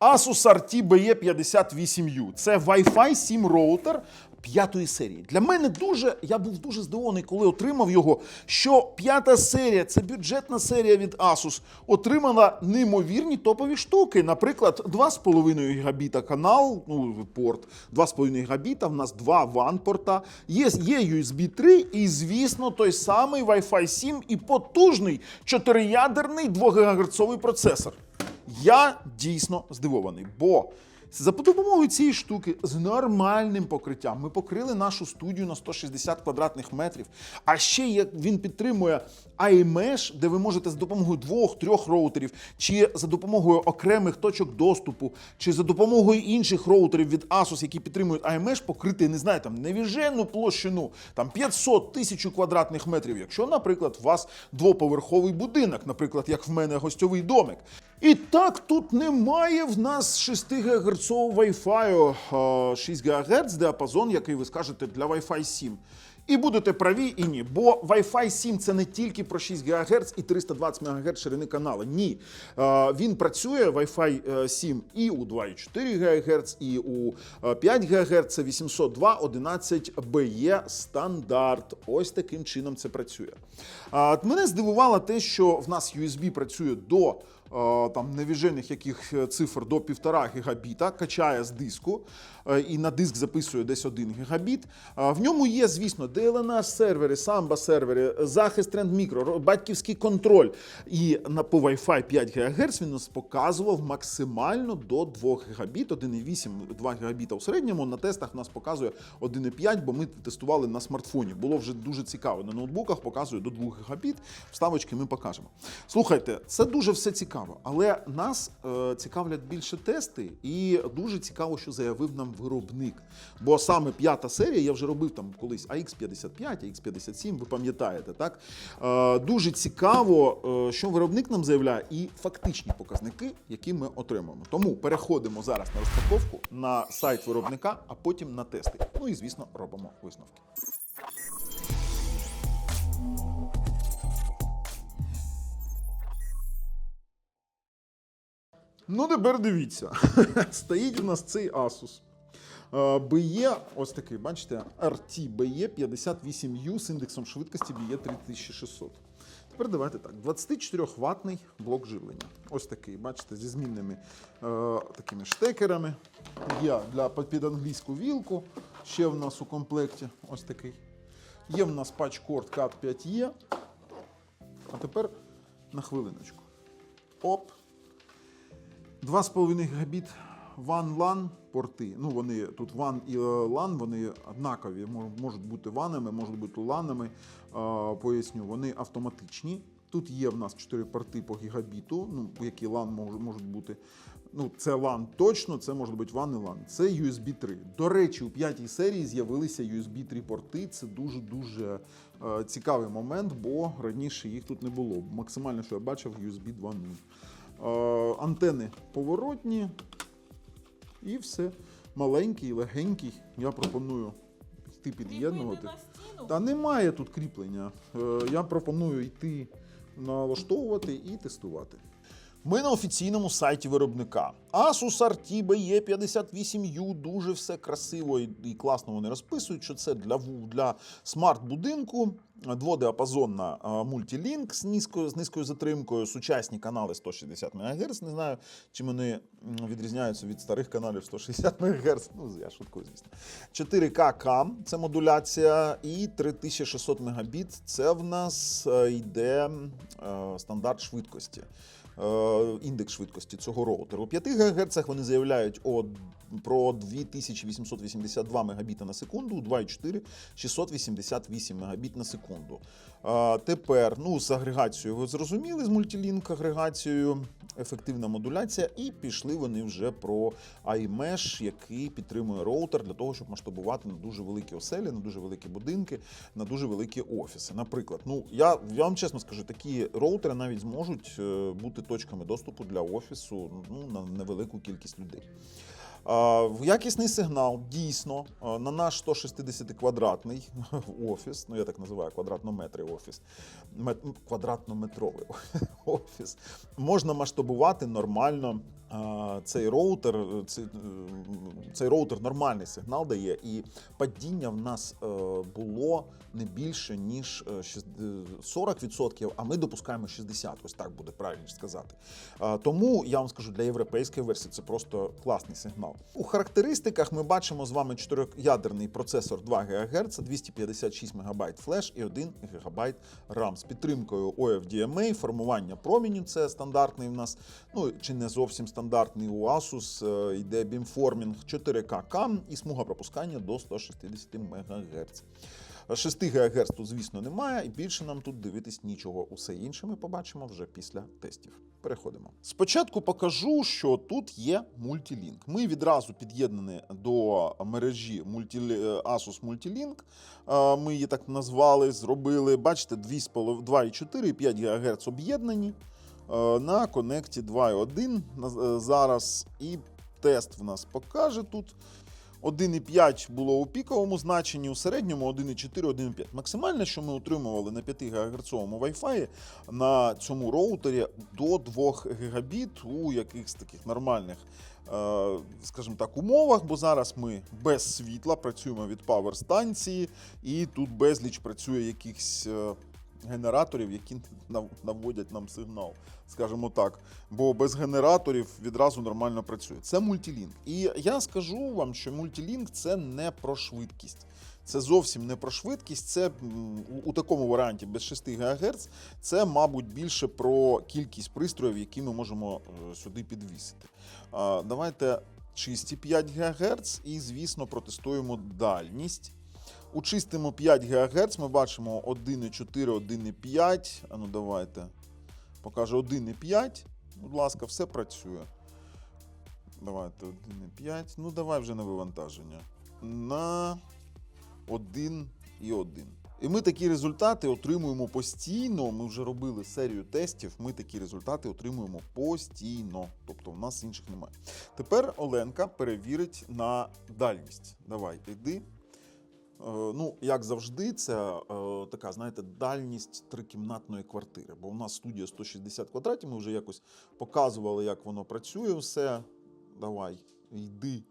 Asus RT BE58U. Це Wi-Fi 7 роутер п'ятої серії. Для мене дуже, я був дуже здивований, коли отримав його, що п'ята серія, це бюджетна серія від Asus, отримала неймовірні топові штуки. Наприклад, 2,5 гігабіта канал, ну, порт, 2,5 гігабіта, в нас два WAN порта, є, є USB 3 і, звісно, той самий Wi-Fi 7 і потужний 4-ядерний 2 ГГц процесор. Я дійсно здивований, бо за допомогою цієї штуки з нормальним покриттям ми покрили нашу студію на 160 квадратних метрів. А ще як він підтримує iMesh, де ви можете за допомогою двох-трьох роутерів, чи за допомогою окремих точок доступу, чи за допомогою інших роутерів від Asus, які підтримують iMesh, покрити, не знаю, там невіжену площину, там 500 тисяч квадратних метрів. Якщо, наприклад, у вас двоповерховий будинок, наприклад, як в мене гостьовий домик. І так тут немає в нас 6 ГГц Wi-Fi, е, 6 ГГц діапазон, який ви скажете для Wi-Fi 7. І будете праві і ні, бо Wi-Fi 7 це не тільки про 6 ГГц і 320 МГц ширини каналу. Ні. Е, Він працює Wi-Fi е, 7 і у 2,4 ГГц, і у е, 5 ГГц. Це 802.11be стандарт. Ось таким чином це працює. Мене здивувало те, що в нас USB працює до е, там невіжених яких е, цифр до 1,5 гігабіта, качає з диску е, і на диск записує десь 1 гігабіт. Е, В ньому є, звісно, DLNA сервери, Samba сервери, захист Trend Micro, батьківський контроль. І на по Wi-Fi 5 ГГц він нас показував максимально до 2 гігабіт, 1,8, 2 гігабіта у середньому. На тестах нас показує 1,5, бо ми тестували на смартфоні. Було вже дуже цікаво. На ноутбуках показує до 2 гігабіт. Вставочки ми покажемо. Слухайте, це дуже все цікаво, але нас е, цікавлять більше тести, і дуже цікаво, що заявив нам виробник. Бо саме п'ята серія, я вже робив там колись AX55, AX57, ви пам'ятаєте, так? Е, дуже цікаво, е, що виробник нам заявляє, і фактичні показники, які ми отримуємо. Тому переходимо зараз на розпаковку на сайт виробника, а потім на тести. Ну і звісно, робимо висновки. Ну, тепер дивіться. Стоїть у нас цей Asus. Е, BE, ось такий, бачите, RT BE 58U з індексом швидкості BE 3600. Тепер давайте так: 24-ваттний блок живлення. Ось такий, бачите, зі змінними е, такими штекерами. Є для під англійську вілку. Ще в нас у комплекті ось такий. Є в нас патч-корд CAT 5E. А тепер на хвилиночку. Оп. 2,5 гігабіт WAN LAN порти. Ну, вони тут WAN і е, LAN, вони однакові, можуть бути ванами, можуть бути ланами. Е, Поясню, вони автоматичні. Тут є в нас 4 порти по гігабіту, ну, які LAN мож- можуть бути. Ну, це LAN точно, це може бути WAN і LAN. Це USB 3. До речі, у п'ятій серії з'явилися USB 3 порти. Це дуже-дуже е, цікавий момент, бо раніше їх тут не було. Максимально, що я бачив, USB 2.0. Е, антени поворотні. І все. Маленький, легенький. Я пропоную йти під'єднувати. Та немає тут кріплення. Е, Я пропоную йти налаштовувати і тестувати. Ми на офіційному сайті виробника. Asus RT BE58U дуже все красиво і класно вони розписують, що це для, для смарт-будинку, дводіапазонна мультилінк з низькою, з низькою затримкою, сучасні канали 160 МГц. Не знаю, чим вони відрізняються від старих каналів 160 МГц. Ну, я шуткую, звісно. 4К CAM – це модуляція, і 3600 Мбіт – це в нас е, йде е, стандарт швидкості. Е, Індекс швидкості цього роутеру. У 5 ГГц вони заявляють о, про 2882 Мбіт на секунду, у 2,4 688 Мбіт на секунду. Тепер, ну, з агрегацією ви зрозуміли, з мультилінк агрегацією, ефективна модуляція, і пішли вони вже про iMesh, який підтримує роутер для того, щоб масштабувати на дуже великі оселі, на дуже великі будинки, на дуже великі офіси. Наприклад, ну я, я вам чесно скажу, такі роутери навіть зможуть е, бути точками доступу для офісу ну, на невелику кількість людей. Якісний сигнал дійсно на наш 160 квадратний офіс, ну я так називаю квадратнометрий офіс, мет- квадратнометровий офіс, можна масштабувати нормально. Цей роутер, е, цей, е, цей роутер нормальний сигнал дає, і падіння в нас е, було не більше ніж е, шість- е, 40%, а ми допускаємо 60%, ось так буде правильніше сказати. Тому я вам скажу, для європейської версії це просто класний сигнал. У характеристиках ми бачимо з вами чотириядерний процесор 2 ГГц, 256 МБ флеш і 1 ГБ RAM з підтримкою OFDMA, формування проміню це стандартний в нас, ну чи не зовсім стандартний у Asus, е, йде beamforming 4K CAM і смуга пропускання до 160 МГц. 6 ГГц тут, звісно, немає, і більше нам тут дивитись нічого. Усе інше ми побачимо вже після тестів. Переходимо. Спочатку покажу, що тут є мультилінк. Ми відразу під'єднані до мережі е, Asus Multilink. Е, Ми її так назвали, зробили. Бачите, 2,5 2,4 і 5 ГГц об'єднані на конекті 2,1 е, зараз. І тест в нас покаже тут. 1,5 було у піковому значенні, у середньому 1,4, 1,5. Максимальне, що ми отримували на 5 ГГц Wi-Fi на цьому роутері до 2 гігабіт у якихось таких нормальних, е, скажімо так, умовах, бо зараз ми без світла працюємо від павер станції, і тут безліч працює якихось. Генераторів, які наводять нам сигнал, скажімо так. Бо без генераторів відразу нормально працює. Це мультилінк. І я скажу вам, що мультилінк це не про швидкість. Це зовсім не про швидкість. Це у- у такому варіанті без 6 ГГц. Це, мабуть, більше про кількість пристроїв, які ми можемо е, сюди підвісити. Давайте чисті 5 ГГц і, звісно, протестуємо дальність. У чистому 5 ГГц ми бачимо 1,4, 1,5. А ну давайте. Покаже 1,5. Будь ласка, все працює. Давайте 1,5. Ну, давай вже на вивантаження. На 1,1. І ми такі результати отримуємо постійно. Ми вже робили серію тестів. Ми такі результати отримуємо постійно. Тобто в нас інших немає. Тепер Оленка перевірить на дальність. Давай, йди. Е, Ну, як завжди, це е, така, знаєте, дальність трикімнатної квартири. Бо у нас студія 160 квадратів, ми вже якось показували, як воно працює все. Давай, йди.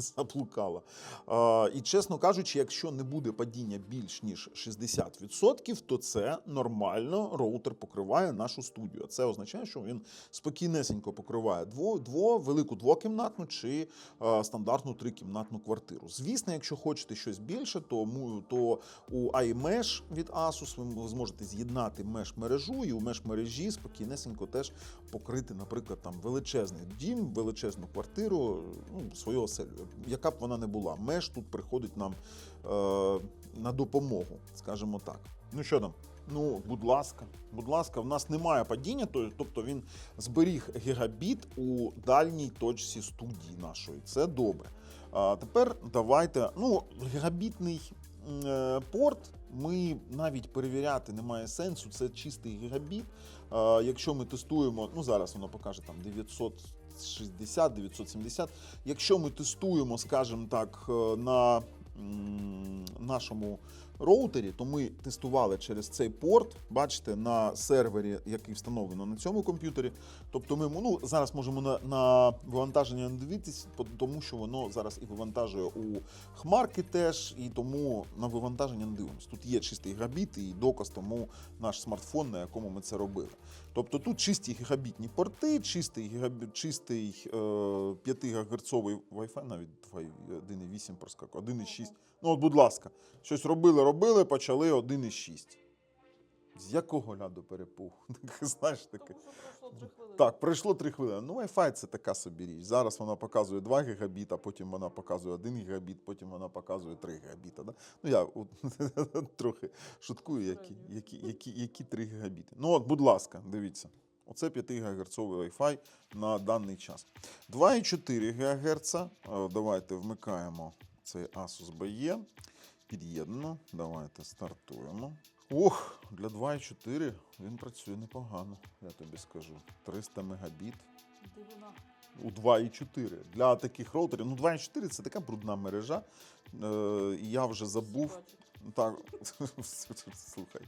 Заблукала. Е, і чесно кажучи, якщо не буде падіння більш ніж 60%, то це нормально роутер покриває нашу студію. Це означає, що він спокійнесенько покриває дво, дво, велику двокімнатну чи е, стандартну трикімнатну квартиру. Звісно, якщо хочете щось більше, то, то у iMesh від Asus ви зможете з'єднати меш мережу і у меш мережі спокійнесенько теж покрити, наприклад, там величезний дім, величезну квартиру, ну, свою оселю, яка б вона не була. Меш тут приходить нам е, на допомогу, скажімо так. Ну що там? Ну, будь ласка, будь ласка, в нас немає падіння, тобто він зберіг гігабіт у дальній точці студії нашої. Це добре. А тепер давайте. Ну, гігабітний е, порт ми навіть перевіряти немає сенсу. Це чистий гігабіт. Якщо ми тестуємо, ну зараз воно покаже там 960, 970. Якщо ми тестуємо, скажімо так, е, на нашому роутері, то ми тестували через цей порт, бачите, на сервері, який встановлено на цьому комп'ютері. Тобто ми ну, зараз можемо на, на вивантаження не дивитись, по- тому що воно зараз і вивантажує у хмарки теж, і тому на вивантаження не дивимося. Тут є чистий гігабіт і доказ тому наш смартфон, на якому ми це робили. Тобто тут чисті гігабітні порти, чистий гігабіт, чистий е, 5 ГГц Wi-Fi, навіть 1,8 проскакав, 1,6. Ну, от, будь ласка, щось робили, робили, почали 1,6. З якого ляду перепугу? Знаєш таке. Так, пройшло 3 хвилини. Ну, Wi-Fi це така собі річ. Зараз вона показує 2 гігабіта, потім вона показує 1 гігабіт, потім вона показує 3 гігабіта. Да? Ну, я от, трохи шуткую, які, які, які, які 3 гігабіти. Ну, от, будь ласка, дивіться. Оце 5 ГГц Wi-Fi на даний час. 2,4 ГГц. Е, Давайте вмикаємо цей Asus BE. Під'єднано. Давайте стартуємо. Ох, для 2.4 він працює непогано, я тобі скажу. 300 мегабіт Дивина. у 2.4. Для таких роутерів. Ну, 2.4 це така брудна мережа. Е, я вже забув. Так, слухай.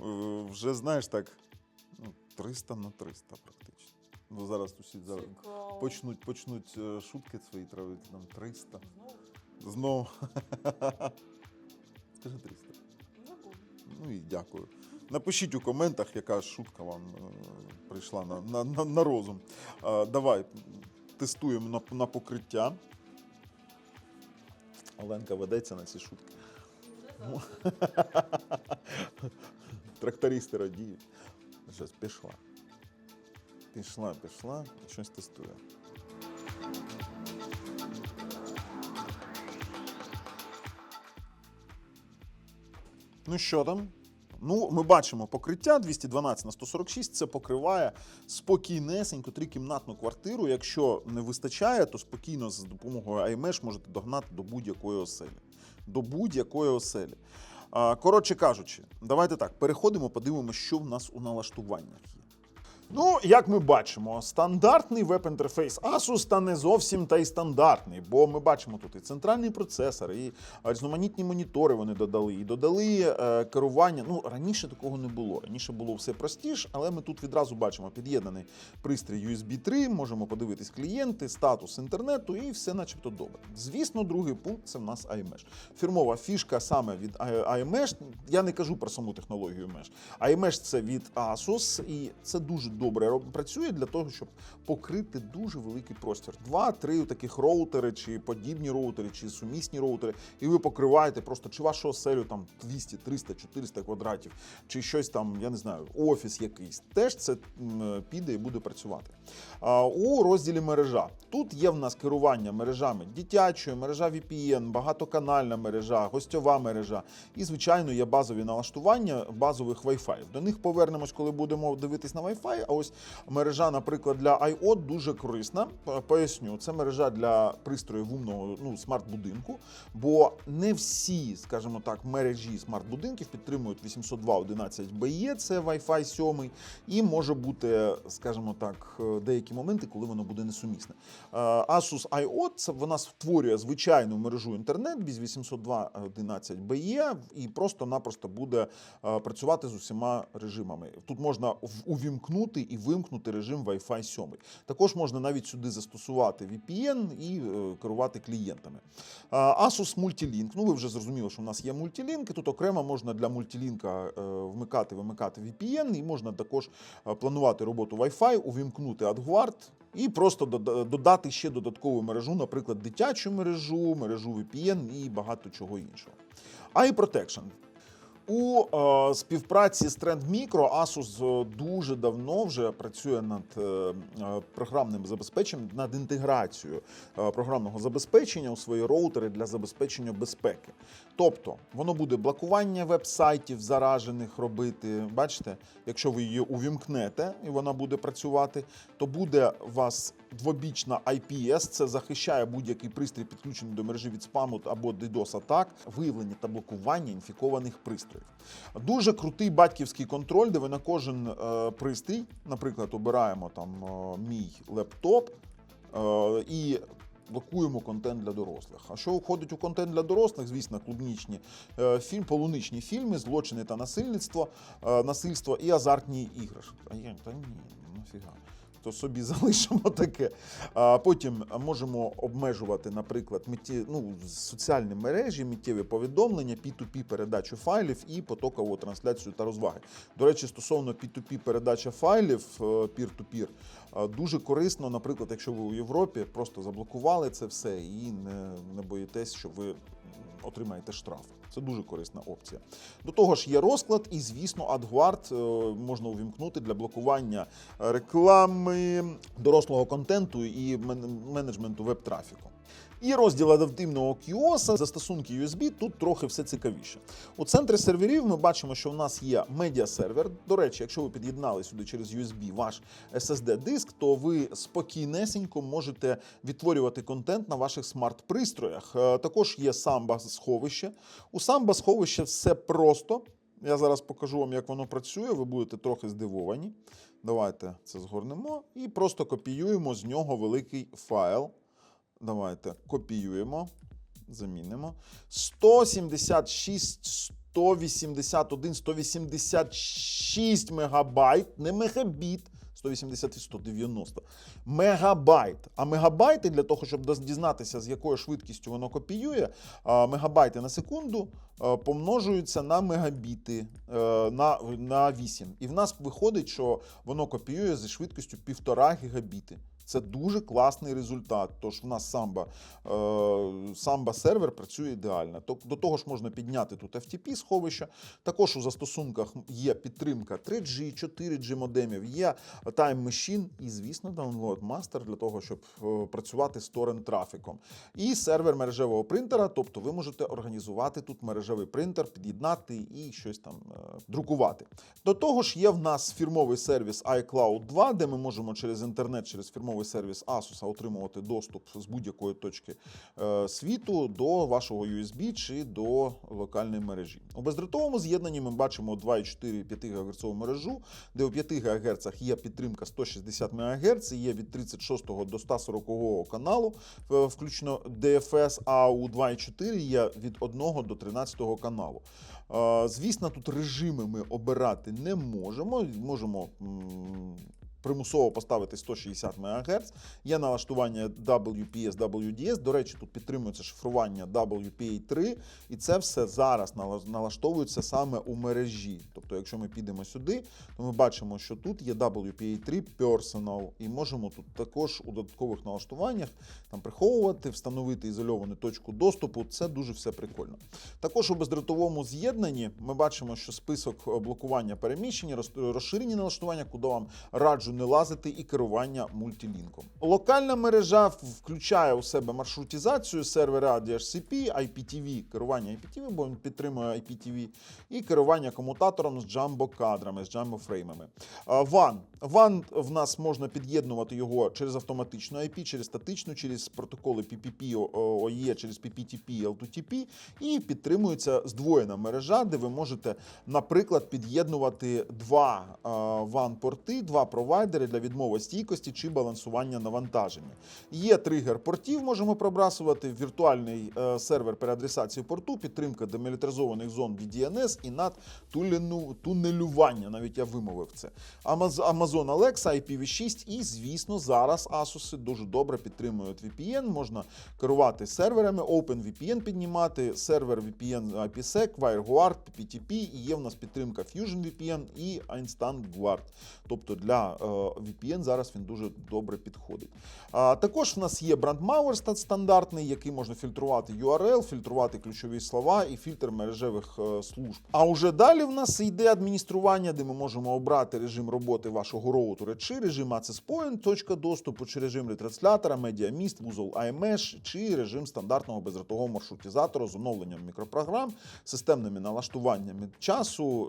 Е, Вже знаєш так, ну, 300 на 300 практично. Ну, зараз усі зараз почнуть, почнуть е, шутки свої травити нам 300. Знову? Знову. Скажи 300. Ну і дякую. Напишіть у коментах, яка шутка вам е, прийшла на, на, на, на розум. Е, давай тестуємо на, на покриття. Оленка ведеться на ці шутки. Трактористи радіють. Щось пішла. Пішла, пішла, щось тестує. Ну що там? Ну, ми бачимо покриття 212 на 146. Це покриває спокійнесенько трикімнатну квартиру. Якщо не вистачає, то спокійно з допомогою iMesh можете догнати до будь-якої оселі. До будь-якої оселі. Коротше кажучи, давайте так, переходимо, подивимося, що в нас у налаштуваннях. Ну, як ми бачимо, стандартний веб-інтерфейс Asus та не зовсім та й стандартний, бо ми бачимо тут і центральний процесор, і різноманітні монітори вони додали, і додали е, керування. Ну, раніше такого не було. Раніше було все простіше, але ми тут відразу бачимо під'єднаний пристрій USB 3, можемо подивитись клієнти, статус інтернету і все начебто добре. Звісно, другий пункт це в нас iMesh. Фірмова фішка саме від iMesh. Я не кажу про саму технологію Mesh. iMesh це від Asus, і це дуже добре працює для того, щоб покрити дуже великий простір. Два-три таких роутери, чи подібні роутери, чи сумісні роутери, і ви покриваєте просто чи вашу оселю там 200, 300, 400 квадратів, чи щось там, я не знаю, офіс якийсь. Теж це піде і буде працювати. У розділі мережа тут є в нас керування мережами дитячою, мережа VPN, багатоканальна мережа, гостьова мережа. І, звичайно, є базові налаштування базових Wi-Fi. До них повернемось, коли будемо дивитись на Wi-Fi. А ось мережа, наприклад, для iOT дуже корисна. Поясню, це мережа для пристроїв умного ну, смарт-будинку, бо не всі, скажімо так, мережі смарт-будинків підтримують 802.11be, це Wi-Fi 7, і може бути, скажімо так, е, деякі моменти, коли воно буде несумісне. Е, Asus IOT вона створює звичайну мережу інтернет без 802.11be і просто-напросто буде е, працювати з усіма режимами. Тут можна в- увімкнути і вимкнути режим Wi-Fi 7. Також можна навіть сюди застосувати VPN і е, керувати клієнтами. Asus Multilink. Ну, ви вже зрозуміли, що в нас є мультилінк, тут окремо можна для мультилінка е, вмикати, вимикати VPN, і можна також е, планувати роботу Wi-Fi, увімкнути AdGuard і просто додати ще додаткову мережу, наприклад, дитячу мережу, мережу VPN і багато чого іншого. iProtection. У е, співпраці з Trend Micro Asus е, дуже давно вже працює над е, е, програмним забезпеченням, над інтеграцією е, програмного забезпечення у свої роутери для забезпечення безпеки. Тобто воно буде блокування веб-сайтів заражених робити. Бачите, якщо ви її увімкнете і вона буде працювати, то буде вас двобічна IPS, це захищає будь-який пристрій, підключений до мережі від спаму або DDoS атак, виявлення та блокування інфікованих пристроїв. Дуже крутий батьківський контроль, де ви на кожен е, пристрій, наприклад, обираємо там е, мій лептоп е, і. Блокуємо контент для дорослих. А що входить у контент для дорослих? Звісно, клубнічні е, фільм, полуничні фільми, злочини та насильництво, е, насильство і азартні я та ні, нафіга. То собі залишимо таке. А потім можемо обмежувати, наприклад, митті, ну, соціальні мережі, миттєві повідомлення, P2P передачу файлів і потокову трансляцію та розваги. До речі, стосовно P2P передача файлів е, peer-to-peer, е, дуже корисно, наприклад, якщо ви у Європі просто заблокували це все і не, не боїтесь, що ви отримаєте штраф. Це дуже корисна опція. До того ж, є розклад, і, звісно, AdGuard е, можна увімкнути для блокування реклами, дорослого контенту і менеджменту веб-трафіку. І розділ адаптивного QoS, застосунки USB, тут трохи все цікавіше. У центрі серверів ми бачимо, що в нас є медіасервер. До речі, якщо ви під'єднали сюди через USB ваш SSD-диск, то ви спокійнесенько можете відтворювати контент на ваших смарт-пристроях. Е, Також є самба сховище. У самба сховище все просто. Я зараз покажу вам, як воно працює. Ви будете трохи здивовані. Давайте це згорнемо і просто копіюємо з нього великий файл. Давайте копіюємо, замінимо. 176, 181, 186 мегабайт, не мегабіт. 180 і 190 мегабайт. А мегабайти для того, щоб дізнатися, з якою швидкістю воно копіює, мегабайти на секунду помножуються на мегабіти е, на, на 8. І в нас виходить, що воно копіює зі швидкістю 1,5 гігабіти. Це дуже класний результат. Тож в нас самба, е, самба сервер працює ідеально. До того ж можна підняти тут FTP сховища. Також у застосунках є підтримка 3G, 4G модемів, є Time Machine і, звісно, Download Master для того, щоб е, працювати з торрент трафіком. І сервер мережевого принтера, тобто ви можете організувати тут мережевий принтер, під'єднати і щось там е, друкувати. До того ж, є в нас фірмовий сервіс iCloud 2, де ми можемо через інтернет, через фірмовий сервіс Asus отримувати доступ з будь-якої точки е, світу до вашого USB чи до локальної мережі. У бездротовому з'єднанні ми бачимо 2,4 5 ГГц мережу, де у 5 ГГц є підтримка 160 МГц, є від 36 до 140 каналу, е, включно DFS, а у 2,4 є від 1 до 13 каналу. Е, Звісно, тут режими ми обирати не можемо. Можемо примусово поставити 160 МГц. Є налаштування WPS, WDS. До речі, тут підтримується шифрування WPA3, і це все зараз налаштовується саме у мережі. Тобто, якщо ми підемо сюди, то ми бачимо, що тут є WPA3 Personal, і можемо тут також у додаткових налаштуваннях там приховувати, встановити ізольовану точку доступу. Це дуже все прикольно. Також у бездротовому з'єднанні ми бачимо, що список блокування переміщення, роз- розширені налаштування, куди вам раджу не лазити, і керування мультилінком. Локальна мережа включає у себе маршрутизацію, сервера DHCP, IPTV, керування IPTV, бо він підтримує IPTV, і керування комутатором з джамбо-кадрами, з джамбо-фреймами. А, WAN. В нас можна під'єднувати його через автоматичну IP, через статичну, через протоколи PPP, OE, через PPTP, L2TP, і підтримується здвоєна мережа, де ви можете, наприклад, під'єднувати два е, WAN-порти, два провайдери для відмови стійкості чи балансування навантаження. Є тригер портів, можемо пробрасувати, віртуальний е, сервер переадресації порту, підтримка демілітаризованих зон від DNS і над тунелювання. Навіть я вимовив це. Amaz- Amazon Alexa, IPv6 і, звісно, зараз Asus дуже добре підтримують VPN. Можна керувати серверами, OpenVPN піднімати, сервер VPN IPsec, WireGuard, PPTP, і є в нас підтримка Fusion VPN і Instant Guard. Тобто для е, VPN зараз він дуже добре підходить. А, також в нас є брандмауер ста- стандартний, який можна фільтрувати URL, фільтрувати ключові слова і фільтр мережевих е, служб. А уже далі в нас йде адміністрування, де ми можемо обрати режим роботи вашого роутера, чи режим Access Point, точка доступу, чи режим ретранслятора, медіаміст, вузол IMEsh, чи режим стандартного бездротового маршрутизатора з оновленням мікропрограм, системними налаштуваннями часу,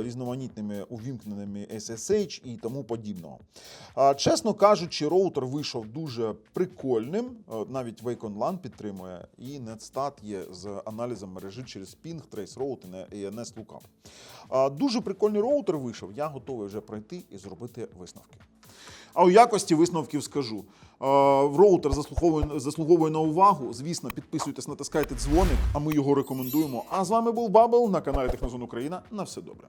е, різноманітними увімкненими SSH і тому подібного. А, Чесно кажучи, роутер вийшов дуже прикольним. Е, Навіть Wake Online підтримує, і NetStat є з аналізом мережі через Ping, Traceroute і ENS Lookup. Дуже прикольний роутер вийшов. Я готовий вже пройти і зробити висновки. А у якості висновків скажу. Е, Роутер заслуговує, заслуговує на увагу. Звісно, підписуйтесь, натискайте дзвоник, а ми його рекомендуємо. А з вами був Бабл на каналі Технозон Україна. На все добре.